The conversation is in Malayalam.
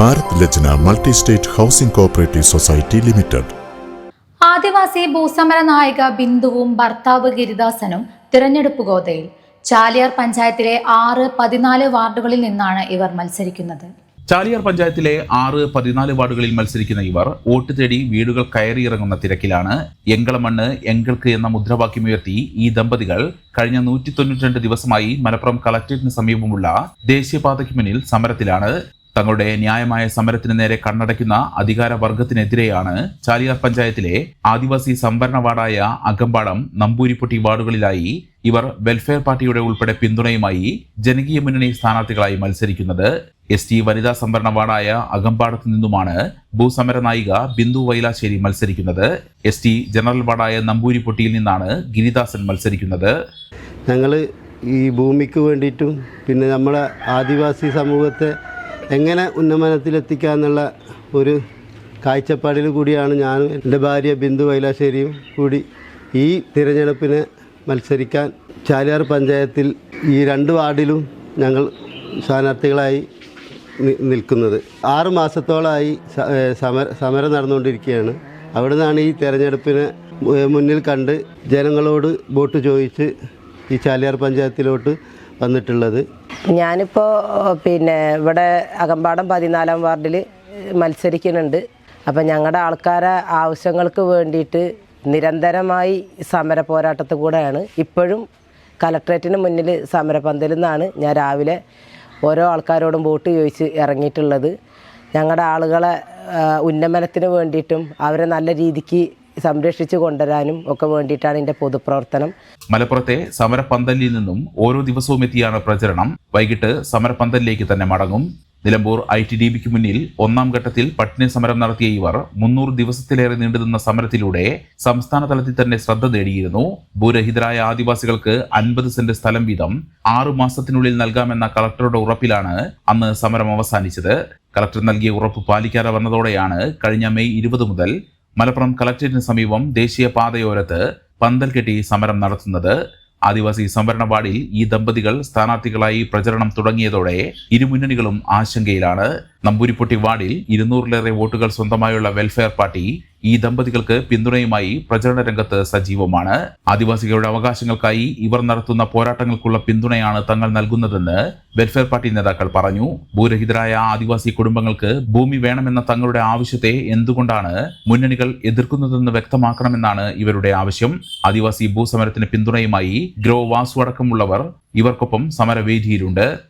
Bharat Lajna multi state housing cooperative society limited. ആദിവാസി ഭൂസമര നായിക ബിന്ദുവും ഭർത്താവ് ഗിരിദാസനും തിരഞ്ഞെടുപ്പ് ഗോതയിൽ ചാലിയാർ പഞ്ചായത്തിലെ ആറ് പതിനാല് വാർഡുകളിൽ നിന്നാണ് ഇവർ മത്സരിക്കുന്നത്. ചാലിയാർ പഞ്ചായത്തിലെ ആറ് പതിനാല് വാർഡുകളിൽ മത്സരിക്കുന്ന ഇവർ വോട്ട് തേടി വീടുകൾ കയറിയിറങ്ങുന്ന തിരക്കിലാണ്. എങ്കളമണ്ണ് എങ്കൾക്ക് എന്ന മുദ്രാവാക്യമുയർത്തി ഈ ദമ്പതികൾ കഴിഞ്ഞ നൂറ്റി തൊണ്ണൂറ്റി ദിവസമായി മലപ്പുറം കളക്ടറേറ്റിന് സമീപമുള്ള ദേശീയപാതയ്ക്ക് മുന്നിൽ സമരത്തിലാണ്. തങ്ങളുടെ ന്യായമായ സമരത്തിന് നേരെ കണ്ണടയ്ക്കുന്ന അധികാര വർഗത്തിനെതിരെയാണ് ചാലിയാർ പഞ്ചായത്തിലെ ആദിവാസി സംവരണ വാർഡായ അകമ്പാടം നമ്പൂരിപ്പൊട്ടി വാർഡുകളിലായി ഇവർ വെൽഫെയർ പാർട്ടിയുടെ ഉൾപ്പെടെ പിന്തുണയുമായി ജനകീയ മുന്നണി സ്ഥാനാർത്ഥികളായി മത്സരിക്കുന്നത് എസ് ടി വനിതാ സംവരണ വാർഡായ അകമ്പാടത്തു നിന്നുമാണ് ഭൂസമര നായിക ബിന്ദു വൈലാശ്ശേരി മത്സരിക്കുന്നത്. എസ് ടി ജനറൽ വാർഡായ നമ്പൂരിപ്പൊട്ടിയിൽ നിന്നാണ് ഗിരിദാസൻ മത്സരിക്കുന്നത്. ഞങ്ങൾ ഈ ഭൂമിക്ക് വേണ്ടിയിട്ടും പിന്നെ നമ്മളെ ആദിവാസി സമൂഹത്തെ എങ്ങനെ ഉന്നമനത്തിലെത്തിക്കുക എന്നുള്ള ഒരു കാഴ്ചപ്പാടിൽ കൂടിയാണ് ഞാനും എന്റെ ഭാര്യ ബിന്ദു വൈലാശ്ശേരിയും കൂടി ഈ തിരഞ്ഞെടുപ്പിന് മത്സരിക്കാൻ ചാലിയാർ പഞ്ചായത്തിൽ ഈ രണ്ട് വാർഡിലും ഞങ്ങൾ സ്ഥാനാർത്ഥികളായി നിൽക്കുന്നത്. ആറ് മാസത്തോളമായി സമര സമരം നടന്നുകൊണ്ടിരിക്കുകയാണ്. അവിടെ നിന്നാണ് ഈ തെരഞ്ഞെടുപ്പിന് മുന്നിൽ കണ്ട് ജനങ്ങളോട് വോട്ട് ചോദിച്ച് ഈ ചാലിയാർ പഞ്ചായത്തിലോട്ട് വന്നിട്ടുള്ളത്. ഞാനിപ്പോൾ പിന്നെ ഇവിടെ അകമ്പാടം പതിനാലാം വാർഡിൽ മത്സരിക്കുന്നുണ്ട്. അപ്പം ഞങ്ങളുടെ ആൾക്കാരെ ആവശ്യങ്ങൾക്ക് വേണ്ടിയിട്ട് നിരന്തരമായി സമര പോരാട്ടത്തിൽ കൂടെയാണ്. ഇപ്പോഴും കലക്ട്രേറ്റിന് മുന്നിൽ സമരപന്തലിൽ നിന്നാണ് ഞാൻ രാവിലെ ഓരോ ആൾക്കാരോടും വോട്ട് ചോദിച്ച് ഇറങ്ങിയിട്ടുള്ളത്. ഞങ്ങളുടെ ആളുകളെ ഉന്നമനത്തിന് വേണ്ടിയിട്ടും അവരെ നല്ല രീതിക്ക് സംരക്ഷിച്ച് കൊണ്ടുവരാനും ഒക്കെ വേണ്ടിയിട്ടാണ് എന്റെ പൊതുപ്രവർത്തനം. മലപ്പുറത്തെ സമരപന്തലിൽ നിന്നും ഓരോ ദിവസവും എത്തിയാണ് പ്രചരണം. വൈകിട്ട് സമരപന്തലിലേക്ക് തന്നെ മടങ്ങും. നിലമ്പൂർ ഐ ടി ഡി ബിക്ക് മുന്നിൽ ഒന്നാം ഘട്ടത്തിൽ പട്ടിണി സമരം നടത്തിയ ഇവർ മുന്നൂറ് ദിവസത്തിലേറെ നീണ്ടുനിന്ന സമരത്തിലൂടെ സംസ്ഥാന തലത്തിൽ തന്നെ ശ്രദ്ധ നേടിയിരുന്നു. ഭൂരഹിതരായ ആദിവാസികൾക്ക് അൻപത് സെന്റ് സ്ഥലം വീതം ആറു മാസത്തിനുള്ളിൽ നൽകാമെന്ന കളക്ടറുടെ ഉറപ്പിലാണ് അന്ന് സമരം അവസാനിച്ചത്. കളക്ടർ നൽകിയ ഉറപ്പ് പാലിക്കാതെ വന്നതോടെയാണ് കഴിഞ്ഞ മെയ് ഇരുപത് മുതൽ മലപ്പുറം കളക്ടറേറ്റിന് സമീപം ദേശീയ പാതയോരത്ത് പന്തൽ കെട്ടി സമരം നടത്തുന്നത്. ആദിവാസി സംവരണ വാർഡിൽ ഈ ദമ്പതികൾ സ്ഥാനാർത്ഥികളായി പ്രചരണം തുടങ്ങിയതോടെ ഇരുമുന്നണികളും ആശങ്കയിലാണ്. നമ്പൂരിപ്പൊട്ടി വാർഡിൽ ഇരുന്നൂറിലേറെ വോട്ടുകൾ സ്വന്തമായുള്ള വെൽഫെയർ പാർട്ടി ഈ ദമ്പതികൾക്ക് പിന്തുണയുമായി പ്രചരണ രംഗത്ത് സജീവമാണ്. ആദിവാസികളുടെ അവകാശങ്ങൾക്കായി ഇവർ നടത്തുന്ന പോരാട്ടങ്ങൾക്കുള്ള പിന്തുണയാണ് തങ്ങൾ നൽകുന്നതെന്ന് വെൽഫെയർ പാർട്ടി നേതാക്കൾ പറഞ്ഞു. ഭൂരഹിതരായ ആദിവാസി കുടുംബങ്ങൾക്ക് ഭൂമി വേണമെന്ന തങ്ങളുടെ ആവശ്യത്തെ എന്തുകൊണ്ടാണ് മുന്നണികൾ എതിർക്കുന്നതെന്ന് വ്യക്തമാക്കണമെന്നാണ് ഇവരുടെ ആവശ്യം. ആദിവാസി ഭൂസമരത്തിന് പിന്തുണയുമായി ഗ്രോ വാസു അടക്കമുള്ളവർ ഇവർക്കൊപ്പം സമരവേദിയിലുണ്ട്.